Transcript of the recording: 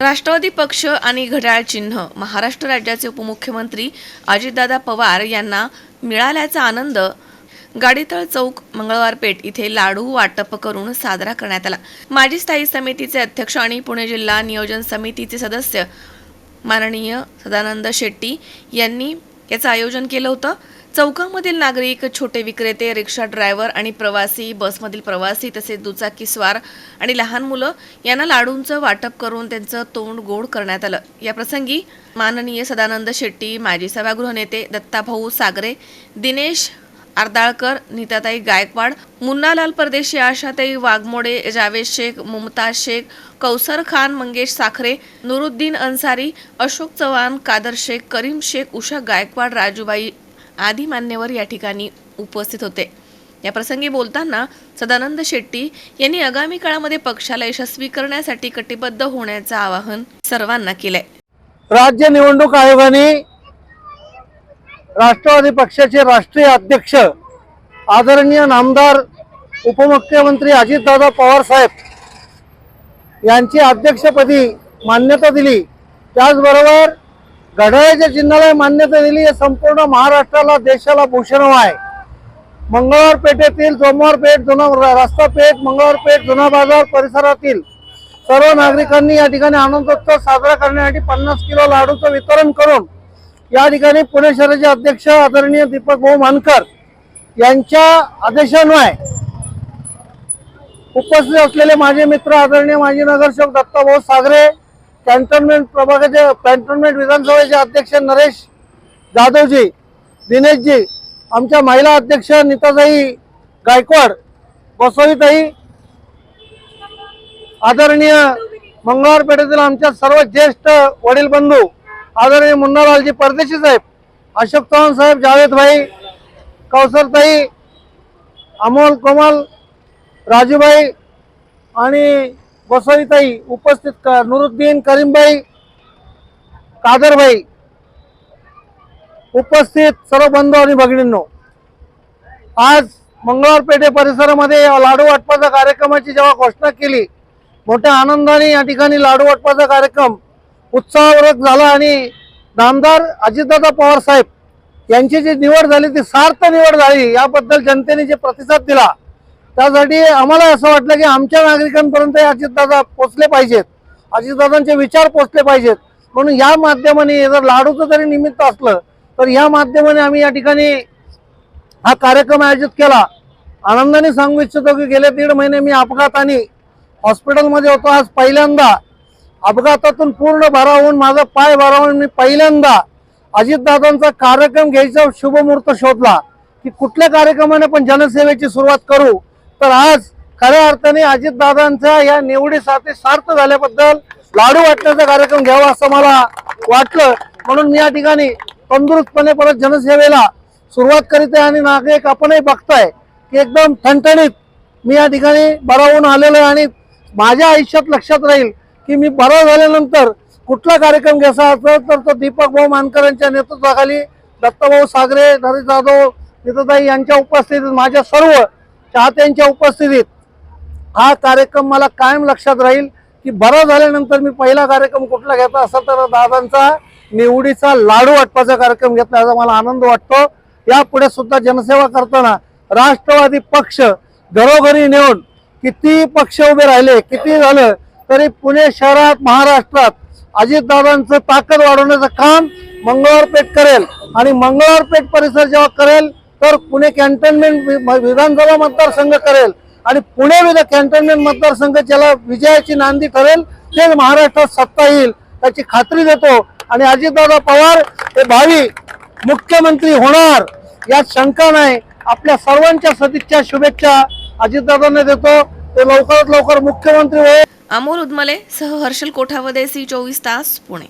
राष्ट्रवादी पक्ष आणि घड्याळ चिन्ह महाराष्ट्र राज्याचे उपमुख्यमंत्री अजितदादा पवार यांना मिळाल्याचा आनंद गाडीतळ चौक मंगळवार पेठ इथे लाडू वाटप करून साजरा करण्यात आला. माजी स्थायी समितीचे अध्यक्ष आणि पुणे जिल्हा नियोजन समितीचे सदस्य माननीय सदानंद शेट्टी यांनी याचं आयोजन केलं होतं. चौकामधील नागरिक छोटे विक्रेते रिक्षा ड्रायव्हर आणि प्रवासी बसमधील प्रवासी तसेच दुचाकी स्वार आणि लहान मुलं यांना लाडूंचं वाटप करून त्यांचं तोंड गोड करण्यात आलं. या प्रसंगी माननीय सदानंद शेट्टी माजी सभागृह नेते दत्ताभाऊ सागरे दिनेश आरदाळकर नीताताई गायकवाड मुन्नालाल परदेशी आशाताई वाघमोडे जावेद शेख मुमताज शेख कौसर खान मंगेश साखरे नुरुद्दीन अन्सारी अशोक चव्हाण कादर शेख करीम शेख उषा गायकवाड राजूबाई आदी मान्यवर या ठिकाणी उपस्थित होते. या प्रसंगी बोलताना सदानंद शेट्टी यांनी आगामी काळामध्ये पक्षाला यशस्वी करण्यासाठी कटिबद्ध होण्याचं आवाहन सर्वांना केलंय. राज्य निवडणूक आयोगाने राष्ट्रवादी पक्षाचे राष्ट्रीय अध्यक्ष आदरणीय नामदार उपमुख्यमंत्री अजितदादा पवार साहेब यांची अध्यक्षपदी मान्यता दिली. त्याचबरोबर घड्याळ्याच्या चिन्हाला मान्यता दिली. हे संपूर्ण महाराष्ट्राला देशाला भूषण आहे. मंगळवार पेठेतील सोमवार पेठ जुना रस्ता पेठ मंगळवार पेठ जुना बाजार परिसरातील सर्व नागरिकांनी या ठिकाणी आनंदोत्सव साजरा करण्यासाठी पन्नास किलो लाडूचं वितरण करून या ठिकाणी पुणे शहराचे अध्यक्ष आदरणीय दीपक भाऊ मानकर यांच्या आदेशान्वये उपस्थित असलेले माझे मित्र आदरणीय माजी नगरसेवक दत्ताभाऊ सागरे कॅन्टोन्मेंट प्रभागाचे कॅन्टोन्मेंट विधानसभेचे अध्यक्ष नरेश जाधवजी दिनेशजी आमच्या महिला अध्यक्ष नीताताई गायकवाड बसवीताई आदरणीय मंगळवार पेठेतील आमच्या सर्व ज्येष्ठ वडील बंधू आदरणीय मुन्नालालजी परदेशी साहेब अशोक चव्हाण साहेब जावेदभाई कौसरताई अमोल कोमल राजूभाई आणि बसवीताई उपस्थित नुरुद्दीन करीमभाई कादरभाई उपस्थित सर्व बंधू आणि भगिनींनो. आज मंगळवार पेठे परिसरामध्ये या लाडू वाटपाचा कार्यक्रमाची जेव्हा घोषणा केली मोठ्या आनंदाने या ठिकाणी लाडू वाटपाचा कार्यक्रम उत्साहवर्धक झाला आणि नामदार अजितदादा पवार साहेब यांची जी निवड झाली ती सार्थ निवड झाली याबद्दल जनतेने जे प्रतिसाद दिला त्यासाठी आम्हाला असं वाटलं की आमच्या नागरिकांपर्यंत हे अजितदादा पोचले पाहिजेत. अजितदादांचे विचार पोचले पाहिजेत. म्हणून या माध्यमाने जर लाडूचं जरी निमित्त असलं तर या माध्यमाने आम्ही या ठिकाणी हा कार्यक्रम आयोजित केला. आनंदाने सांगू इच्छितो की गेले दीड महिने मी अपघाताने हॉस्पिटलमध्ये होतो आज पहिल्यांदा. अपघातातून पूर्ण बरा होऊन माझा पाय बरा होऊन मी पहिल्यांदा अजितदादांचा कार्यक्रम घ्यायचा शुभमुहूर्त शोधला. की कुठल्या कार्यक्रमाने पण जनसेवेची सुरुवात करू? तर आज खऱ्या अर्थाने अजितदादांचा या निवडीसाठी सार्थ झाल्याबद्दल लाडू वाटण्याचा कार्यक्रम घ्यावा असं मला वाटलं. म्हणून मी या ठिकाणी तंदुरुस्तपणे परत जनसेवेला सुरुवात करीत आहे आणि नागरिक आपणही बघताय की एकदम ठणठणीत मी या ठिकाणी बरा होऊन आलेलो आहे आणि माझ्या आयुष्यात लक्षात राहील की मी बरा झाल्यानंतर कुठला कार्यक्रम घ्यायचा असेल तर तो दीपक भाऊ मानकरांच्या नेतृत्वाखाली दत्तभाऊ सागरे नरेश जाधव नितताई यांच्या उपस्थितीत माझ्या सर्व चाहत्यांच्या उपस्थितीत हा कार्यक्रम मला कायम लक्षात राहील की बरा झाल्यानंतर मी पहिला कार्यक्रम कुठला घेतला असेल तर दादांचा निवडीचा लाडू वाटपाचा कार्यक्रम घेतला याचा मला आनंद वाटतो. यापुढे सुद्धा जनसेवा करताना राष्ट्रवादी पक्ष घरोघरी नेऊन किती पक्ष उभे राहिले किती झालं तरी पुणे शहरात महाराष्ट्रात अजितदादांचं ताकद वाढवण्याचं काम मंगळवार पेठ करेल. आणि मंगळवार पेठ परिसर जेव्हा करेल तर पुणे कॅन्टोन्मेंट विधानसभा मतदारसंघ करेल आणि पुणे विध कॅन्टोन्मेंट मतदारसंघ ज्याला विजयाची नांदी ठरेल ते महाराष्ट्रात सत्ता येईल त्याची खात्री देतो. आणि अजितदादा पवार हे भावी मुख्यमंत्री होणार यात शंका नाही. आपल्या सर्वांच्या सदिच्छा शुभेच्छा अजितदादांना देतो. ते लवकरात लवकर मुख्यमंत्री होईल. अमोल उदमले सह हर्षल कोठावदे सी चोवीस तास पुणे.